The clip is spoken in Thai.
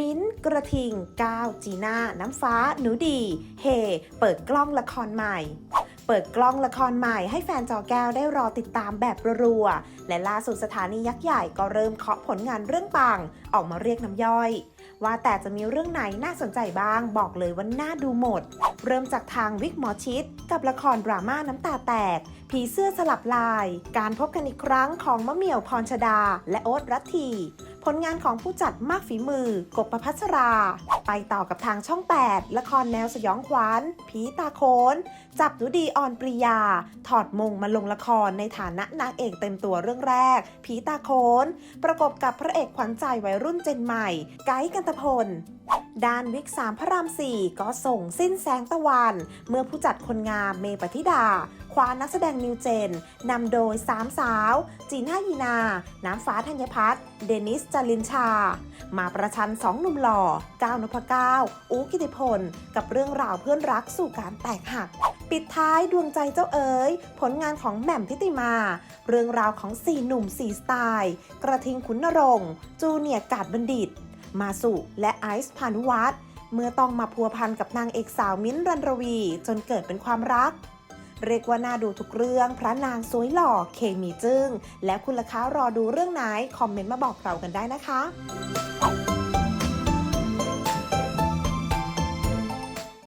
มิ้นกระทิงก้าวจีน่า น้ำฟ้า หนูดี เฮ เปิดกล้องละครใหม่ เปิดกล้องละครใหม่ให้แฟนจอแก้วได้รอติดตามแบบรัวๆ และล่าสุดสถานียักษ์ใหญ่ก็เริ่มเคาะผลงานเรื่องปัง ออกมาเรียกน้ำย่อยว่าแต่จะมีเรื่องไหนน่าสนใจบ้าง บอกเลยว่าน่าดูหมด เริ่มจากทางวิกหมอชิด กับละครดราม่าน้ำตาแตก ผีเสื้อสลับลาย การพบกันอีกครั้งของมะเหมี่ยวพรชดา และโอ๊ตรัตที ผลงานของผู้จัดมากฝีมือ กบประพัชรา ไปต่อกับทางช่อง 8 ละครแนวสยองขวัญผีตาโขน จับหนูดีออนปริยา ถอดมงมาลงละครในฐานะนางเอกเต็มตัวเรื่องแรก ผีตาโขน ประกบกับพระเอกขวัญใจวัยรุ่นเจนใหม่ ไกด์กันตพล ด้านวิกสามพระรามสี่ก็ส่งสิ้นแสงตะวัน เมื่อผู้จัดคนงามเมปฏิดา คว้านักแสดงนิวเจนนำโดยสามสาว จีน่ายีนา น้ำฟ้าธัญพัฒน์เดนิสจารินชา มาประชันสองหนุ่มหล่อก้าวนพก้าวอูกิติพล กับเรื่องราวเพื่อนรักสู่การแตกหัก ปิดท้ายดวงใจเจ้าเอ๋ยผลงานของแหม่มทิติมา เรื่องราวของสี่หนุ่มสี่สไตล์ กระทิงขุนนรงจูเนียร์กาดบัณฑิต มาสุ และไอซ์พานุวัตรเมื่อต้องมาพัวพันกับนางเอกสาวมิ้นท์รันรวี จนเกิดเป็นความรัก เรียกว่าน่าดูทุกเรื่อง พระนางสวยหล่อเคมีจึง้ง และคุณล่ะคะรอดูเรื่องไหน คอมเมนต์มาบอกเรากันได้นะคะ